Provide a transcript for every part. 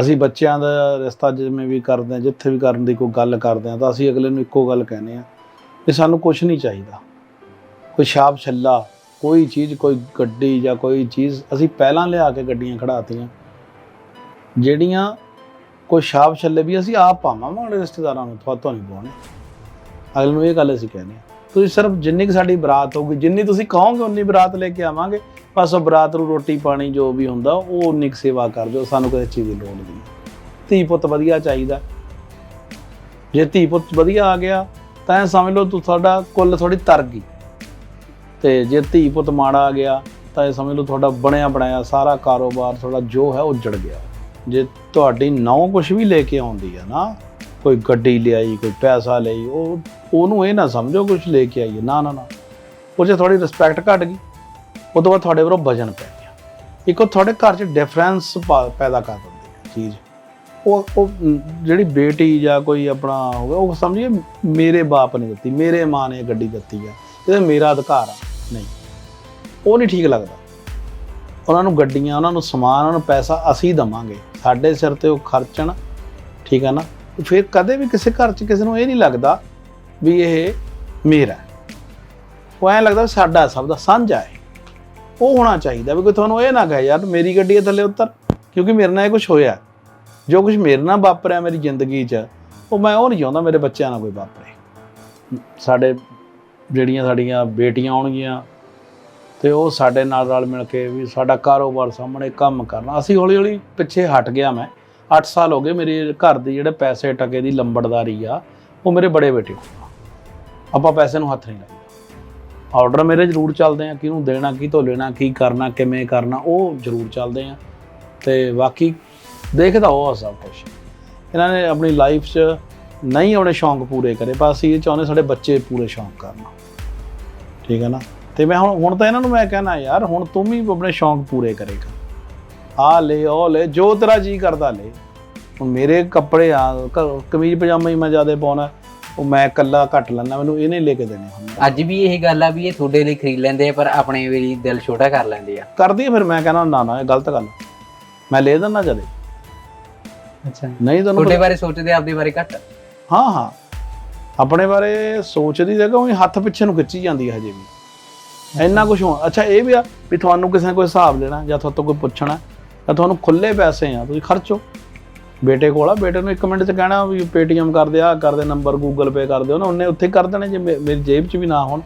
ਅਸੀਂ ਬੱਚਿਆਂ ਦਾ ਰਿਸ਼ਤਾ ਜਿਵੇਂ ਵੀ ਕਰਦੇ ਹਾਂ, ਜਿੱਥੇ ਵੀ ਕਰਨ ਦੀ ਕੋਈ ਗੱਲ ਕਰਦੇ ਹਾਂ, ਤਾਂ ਅਸੀਂ ਅਗਲੇ ਨੂੰ ਇੱਕੋ ਗੱਲ ਕਹਿੰਦੇ ਆ ਕਿ ਸਾਨੂੰ ਕੁਝ ਨਹੀਂ ਚਾਹੀਦਾ। ਕੋਈ ਛਾਪ ਛੱਲਾ, ਕੋਈ ਚੀਜ਼, ਕੋਈ ਗੱਡੀ ਜਾਂ ਕੋਈ ਚੀਜ਼ ਅਸੀਂ ਪਹਿਲਾਂ ਲਿਆ ਕੇ ਗੱਡੀਆਂ ਖੜਾਤੀਆਂ ਜਿਹੜੀਆਂ ਕੋਈ ਛਾਪ ਛੱਲੇ ਵੀ ਅਸੀਂ ਆਪ ਪਾਵਾਂਗੇ ਆਪਣੇ ਰਿਸ਼ਤੇਦਾਰਾਂ ਨੂੰ ਤੁਹਾਤੋਂ ਨਹੀਂ ਪਾਉਣੇ। ਅਗਲੇ ਨੂੰ ਇਹ ਗੱਲ ਅਸੀਂ ਕਹਿੰਦੇ ਹਾਂ। ਤੁਸੀਂ ਸਿਰਫ ਜਿੰਨੀ ਕੁ ਸਾਡੀ ਬਰਾਤ ਹੋਊਗੀ, ਜਿੰਨੀ ਤੁਸੀਂ ਕਹੋਗੇ, ਉਨੀ ਬਰਾਤ ਲੈ ਕੇ ਆਵਾਂਗੇ। ਬਸ ਬਰਾਤ ਨੂੰ ਰੋਟੀ ਪਾਣੀ ਜੋ ਵੀ ਹੁੰਦਾ, ਉਹ ਉਨੀ ਕੁ ਸੇਵਾ ਕਰ ਜੋ ਸਾਨੂੰ ਕਿਸੇ ਚੀਜ਼ ਦੀ ਲੋੜ ਨਹੀਂ। ਧੀ ਪੁੱਤ ਵਧੀਆ ਚਾਹੀਦਾ। ਜੇ ਧੀ ਪੁੱਤ ਵਧੀਆ ਆ ਗਿਆ, ਤਾਂ ਇਹ ਸਮਝ ਲਓ ਤੂੰ ਤੁਹਾਡਾ ਕੁੱਲ ਥੋੜੀ ਤਰ ਗਈ ਤੇ ਜੇ ਧੀ ਪੁੱਤ ਮਾੜਾ ਆ ਗਿਆ, ਤਾਂ ਇਹ ਸਮਝ ਲਓ ਤੁਹਾਡਾ ਬਣਿਆ ਬਣਾਇਆ ਸਾਰਾ ਕਾਰੋਬਾਰ, ਤੁਹਾਡਾ ਜੋ ਹੈ ਉੱਜੜ ਗਿਆ। ਜੇ ਤੁਹਾਡੀ ਨੌ ਕੁਝ ਵੀ ਲੈ ਕੇ ਆਉਂਦੀ ਹੈ ਨਾ, ਕੋਈ ਗੱਡੀ ਲਿਆਈ, ਕੋਈ ਪੈਸਾ ਲਈ, ਉਹ ਉਹਨੂੰ ਇਹ ਨਾ ਸਮਝੋ ਕੁਝ ਲੈ ਕੇ ਆਈਏ। ਨਾ ਨਾ ਨਾ। ਉਹ 'ਚ ਥੋੜੀ ਰਿਸਪੈਕਟ ਘਟ ਗਈ। ਉਹ ਤੋਂ ਬਾਅਦ ਤੁਹਾਡੇ ਵੱਲੋਂ ਵਜਨ ਪੈ ਗਿਆ। ਇੱਕ ਉਹ ਤੁਹਾਡੇ ਘਰ 'ਚ ਡਿਫਰੈਂਸ ਪੈਦਾ ਕਰ ਦਿੰਦੀ ਹੈ ਚੀਜ਼। ਉਹ ਉਹ ਜਿਹੜੀ ਬੇਟੀ ਜਾਂ ਕੋਈ ਆਪਣਾ ਹੋਵੇ, ਉਹ ਸਮਝੀਏ ਮੇਰੇ ਬਾਪ ਨੇ ਦਿੱਤੀ, ਮੇਰੇ ਮਾਂ ਨੇ ਇਹ ਗੱਡੀ ਦਿੱਤੀ ਆ, ਇਹਦਾ ਮੇਰਾ ਅਧਿਕਾਰ ਆ, ਨਹੀਂ। ਉਹ ਨਹੀਂ ਠੀਕ ਲੱਗਦਾ। ਉਹਨਾਂ ਨੂੰ ਗੱਡੀਆਂ, ਉਹਨਾਂ ਨੂੰ ਸਮਾਨ, ਉਹਨਾਂ ਨੂੰ ਪੈਸਾ ਅਸੀਂ ਦਵਾਂਗੇ। ਸਾਡੇ ਸਿਰ ਤੇ ਉਹ ਖਰਚਣ, ਠੀਕ ਆ ਨਾ? ਫਿਰ ਕਦੇ ਵੀ ਕਿਸੇ ਘਰ 'ਚ ਕਿਸੇ ਨੂੰ ਇਹ ਨਹੀਂ ਲੱਗਦਾ ਵੀ ਇਹ ਮੇਰਾ ਉਹ ਐਂ ਲੱਗਦਾ ਵੀ ਸਾਡਾ ਸਭ ਦਾ ਸਾਂਝਾ ਹੈ। ਉਹ ਹੋਣਾ ਚਾਹੀਦਾ ਵੀ ਕੋਈ ਤੁਹਾਨੂੰ ਇਹ ਨਾ ਕਹੇ, ਯਾਰ ਮੇਰੀ ਗੱਡੀ ਦੇ ਥੱਲੇ ਉਤਰ। ਕਿਉਂਕਿ ਮੇਰੇ ਨਾਲ ਇਹ ਕੁਝ ਹੋਇਆ। ਜੋ ਕੁਝ ਮੇਰੇ ਨਾਲ ਵਾਪਰਿਆ ਮੇਰੀ ਜ਼ਿੰਦਗੀ 'ਚ, ਉਹ ਮੈਂ ਉਹ ਨਹੀਂ ਚਾਹੁੰਦਾ ਮੇਰੇ ਬੱਚਿਆਂ ਨਾਲ ਕੋਈ ਵਾਪਰੇ। ਸਾਡੇ ਜਿਹੜੀਆਂ ਸਾਡੀਆਂ ਬੇਟੀਆਂ ਆਉਣਗੀਆਂ ਤੇ ਉਹ ਸਾਡੇ ਨਾਲ ਰਲ ਮਿਲ ਕੇ ਵੀ ਸਾਡਾ ਕਾਰੋਬਾਰ ਸਾਹਮਣੇ ਕੰਮ ਕਰਨਾ। ਅਸੀਂ ਹੌਲੀ ਹੌਲੀ ਪਿੱਛੇ ਹਟ ਗਿਆ ਮੈਂ। 8 ਸਾਲ ਹੋ ਗਏ ਮੇਰੇ ਘਰ ਦੀ ਜਿਹੜੇ ਪੈਸੇ ਟਕੇ ਦੀ ਲੰਬੜਦਾਰੀ ਆ, ਉਹ ਮੇਰੇ ਬੜੇ ਬੇਟੇ ਕੋਲ ਆਪਾਂ ਪੈਸੇ ਨੂੰ ਹੱਥ ਨਹੀਂ ਲਾਈਦਾ। ਆਰਡਰ ਮੇਰੇ ਜ਼ਰੂਰ ਚੱਲਦੇ ਆ, ਕਿਹਨੂੰ ਦੇਣਾ, ਕੀ ਤੋਂ ਲੈਣਾ, ਕੀ ਕਰਨਾ, ਕਿਵੇਂ ਕਰਨਾ, ਉਹ ਜ਼ਰੂਰ ਚੱਲਦੇ ਆ। ਤੇ ਬਾਕੀ ਦੇਖਦਾ ਉਹ ਆ ਸਭ ਕੁਝ ਇਹਨਾਂ ਨੇ ਆਪਣੀ ਲਾਈਫ 'ਚ ਨਹੀਂ ਆਪਣੇ ਸ਼ੌਂਕ ਪੂਰੇ ਕਰੇ ਪਰ ਅਸੀਂ ਇਹ ਚਾਹੁੰਦੇ ਸਾਡੇ ਬੱਚੇ ਪੂਰੇ ਸ਼ੌਂਕ ਕਰਨ। ਠੀਕ ਹੈ ਨਾ? ਤੇ ਮੈਂ ਹੁਣ ਹੁਣ ਤਾਂ ਇਹਨਾਂ ਨੂੰ ਮੈਂ ਕਹਿਣਾ, ਯਾਰ, ਹੁਣ ਤੂੰ ਵੀ ਆਪਣੇ ਸ਼ੌਂਕ ਪੂਰੇ ਕਰੇਗਾ। ਆ ਲੈ, ਉਹ ਲੈ, ਜੋ ਤੇਰਾ ਜੀ ਕਰਦਾ ਲੈ। ਹੁਣ ਮੇਰੇ ਕੱਪੜੇ ਆ ਕਮੀਜ਼ ਪਜਾਮਾ ਹੀ ਮੈਂ ਜ਼ਿਆਦਾ ਪਾਉਣਾ ਉਹ ਮੈਂ ਇਕੱਲਾ ਘੱਟ ਲੈਂਦਾ ਮੈਨੂੰ ਇਹਨੇ ਲੈ ਕੇ ਦੇਣੇ ਅੱਜ ਵੀ ਇਹ ਗੱਲ ਆ ਵੀ ਇਹ ਤੁਹਾਡੇ ਲਈ ਖਰੀਦ ਲੈਂਦੇ ਆ ਪਰ ਆਪਣੇ ਵੀ ਦਿਲ ਛੋਟਾ ਕਰ ਲੈਂਦੇ ਆ। ਕਰਦੀ ਆ ਫਿਰ ਮੈਂ ਕਹਿੰਦਾ ਨਾ ਨਾ ਇਹ ਗਲਤ ਗੱਲ ਮੈਂ ਲੈ ਦਿੰਦਾ ਜਦੇ। ਅੱਛਾ। ਨਹੀਂ ਤੁਹਾਨੂੰ ਤੁਹਾਡੇ ਬਾਰੇ ਸੋਚਦੇ ਆ, ਆਪਦੇ ਬਾਰੇ ਘੱਟ? ਹਾਂ ਹਾਂ। ਆਪਣੇ ਬਾਰੇ ਸੋਚਦੀ ਜਗ੍ਹਾ ਉਹ ਹੱਥ ਪਿੱਛੇ ਨੂੰ ਖਿੱਚੀ ਜਾਂਦੀ ਹੈ ਹਜੇ ਵੀ। ਇੰਨਾ ਕੁਝ ਹੋ ਅੱਛਾ ਇਹ ਵੀ ਆ ਵੀ ਤੁਹਾਨੂੰ ਕਿਸੇ ਨੇ ਕੋਈ ਹਿਸਾਬ ਲੈਣਾ ਜਾਂ ਤੁਹਾਡੇ ਤੋਂ ਕੋਈ ਪੁੱਛਣਾ ਤਾਂ ਤੁਹਾਨੂੰ ਖੁੱਲੇ ਪੈਸੇ ਆ ਤੁਸੀਂ ਖਰਚੋ। ਬੇਟੇ ਕੋਲ ਆ ਬੇਟੇ ਨੂੰ ਇੱਕ ਮਿੰਟ 'ਚ ਕਹਿਣਾ ਵੀ ਪੇਟੀਐਮ ਕਰ ਦੇ ਆ ਕਰ ਦੇ ਨੰਬਰ ਗੂਗਲ ਪੇ ਕਰ ਦਿਓ ਨਾ ਉਹਨੇ ਉੱਥੇ ਕਰ ਦੇਣੇ ਜੇ ਮੇਰੀ ਜੇਬ 'ਚ ਵੀ ਨਾ ਹੋਣ।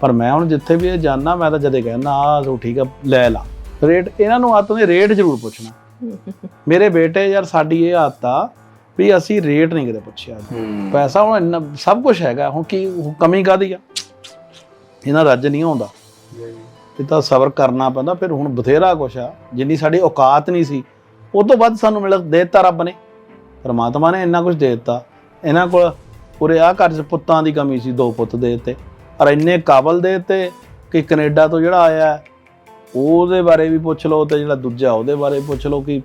ਪਰ ਮੈਂ ਹੁਣ ਜਿੱਥੇ ਵੀ ਇਹ ਜਾਣਾ ਮੈਂ ਤਾਂ ਜਦੇ ਕਹਿੰਦਾ ਆ ਸੋ ਠੀਕ ਆ ਲੈ ਲਾ। ਰੇਟ ਇਹਨਾਂ ਨੂੰ ਆਤੋਂ ਦੇ ਰੇਟ ਜ਼ਰੂਰ ਪੁੱਛਣਾ। ਮੇਰੇ ਬੇਟੇ ਯਾਰ ਸਾਡੀ ਇਹ ਆਦਤ ਆ ਵੀ ਅਸੀਂ ਰੇਟ ਨਹੀਂ ਕਦੇ ਪੁੱਛਿਆ। ਪੈਸਾ ਹੁਣ ਇੰਨਾ ਸਭ ਕੁਝ ਹੈਗਾ ਹੁਣ ਕੀ ਕਮੀ ਕਾਦੀ ਆ? ਇਹਨਾਂ ਰੱਜ ਨਹੀਂ ਆਉਂਦਾ। ਇਹ ਤਾਂ ਸਬਰ ਕਰਨਾ ਪੈਂਦਾ ਫਿਰ ਹੁਣ ਬਥੇਰਾ ਕੁਛ ਆ ਜਿੰਨੀ ਸਾਡੀ ਔਕਾਤ ਨਹੀਂ ਸੀ। ਉਹ ਤੋਂ ਵੱਧ ਸਾਨੂੰ ਮਿਲ ਦੇ ਦਿੱਤਾ ਰੱਬ ਨੇ। ਪਰਮਾਤਮਾ ਨੇ ਇੰਨਾ ਕੁਝ ਦੇ ਦਿੱਤਾ। ਇਹਨਾਂ ਕੋਲ ਉਰੇ ਆ ਘਰ 'ਚ ਪੁੱਤਾਂ ਦੀ ਕਮੀ ਸੀ, ਦੋ ਪੁੱਤ ਦੇ ਦਿੱਤੇ। ਔਰ ਇੰਨੇ ਕਾਬਲ ਦੇ ਦਿੱਤੇ ਕਿ ਕੈਨੇਡਾ ਤੋਂ ਜਿਹੜਾ ਆਇਆ, ਉਹਦੇ ਬਾਰੇ ਵੀ ਪੁੱਛ ਲਓ ਤੇ ਜਿਹੜਾ ਦੂਜਾ ਉਹਦੇ ਬਾਰੇ ਪੁੱਛ ਲਓ ਕਿ